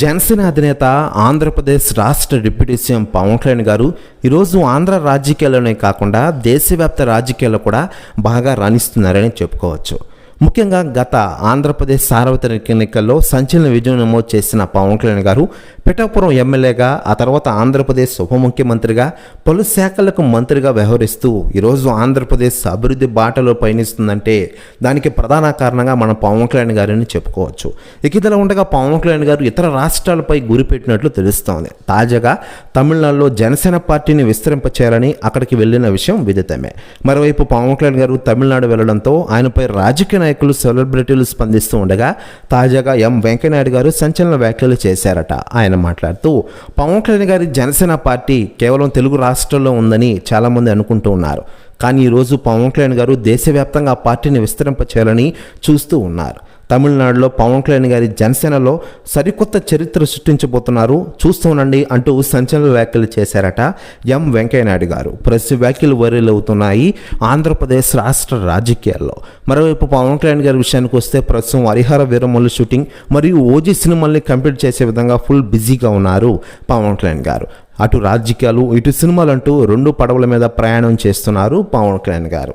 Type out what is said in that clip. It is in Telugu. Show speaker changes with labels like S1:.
S1: జనసేన అధినేత ఆంధ్రప్రదేశ్ రాష్ట్ర డిప్యూటీ సీఎం పవన్ కళ్యాణ్ గారు ఈరోజు ఆంధ్ర రాజకీయాల్లోనే కాకుండా దేశవ్యాప్త రాజకీయాల్లో కూడా బాగా రాణిస్తున్నారని చెప్పుకోవచ్చు. ముఖ్యంగా గత ఆంధ్రప్రదేశ్ సార్వత్రిక ఎన్నికల్లో సంచలన విజయం నమోదు చేసిన పవన్ కళ్యాణ్ గారు పిఠాపురం ఎమ్మెల్యేగా ఆ తర్వాత ఆంధ్రప్రదేశ్ ఉప ముఖ్యమంత్రిగా పలు శాఖలకు మంత్రిగా వ్యవహరిస్తూ ఈరోజు ఆంధ్రప్రదేశ్ అభివృద్ధి బాటలో పయనిస్తుందంటే దానికి ప్రధాన కారణంగా మన పవన్ కళ్యాణ్ గారిని చెప్పుకోవచ్చు. ఇక ఇదిలా ఉండగా పవన్ కళ్యాణ్ గారు ఇతర రాష్ట్రాలపై గురిపెట్టినట్లు తెలుస్తోంది. తాజాగా తమిళనాడులో జనసేన పార్టీని విస్తరింపచేయాలని అక్కడికి వెళ్ళిన విషయం విదితమే. మరోవైపు పవన్ కళ్యాణ్ గారు తమిళనాడు వెళ్ళడంతో ఆయనపై రాజకీయ నాయకులు సెలబ్రిటీలు స్పందిస్తూ ఉండగా తాజాగా ఎం వెంకయ్యనాయుడు గారు సంచలన వ్యాఖ్యలు చేశారట. ఆయన మాట్లాడుతూ పవన్ కళ్యాణ్ గారి జనసేన పార్టీ కేవలం తెలుగు రాష్ట్రంలో ఉందని చాలామంది అనుకుంటూ ఉన్నారు. కానీ ఈరోజు పవన్ కళ్యాణ్ గారు దేశవ్యాప్తంగా ఆ పార్టీని విస్తరింపచేయాలని చూస్తూ ఉన్నారు. తమిళనాడులో పవన్ కళ్యాణ్ గారి జనసేనలో సరికొత్త చరిత్ర సృష్టించబోతున్నారు. చూస్తూనండి అంటూ సంచలన వ్యాఖ్యలు చేశారట ఎం వెంకయ్యనాయుడు గారు. ప్రెస్ వ్యాఖ్యలు వైరల్ అవుతున్నాయి ఆంధ్రప్రదేశ్ రాష్ట్ర రాజకీయాల్లో. మరోవైపు పవన్ కళ్యాణ్ గారి విషయానికి వస్తే ప్రస్తుతం హరిహర వీరమల్లు షూటింగ్ మరియు ఓజీ సినిమాల్ని కంప్లీట్ చేసే విధంగా ఫుల్ బిజీగా ఉన్నారు పవన్ కళ్యాణ్ గారు. అటు రాజకీయాలు ఇటు సినిమాలు అంటూ రెండు పడవల మీద ప్రయాణం చేస్తున్నారు పవన్ కళ్యాణ్ గారు.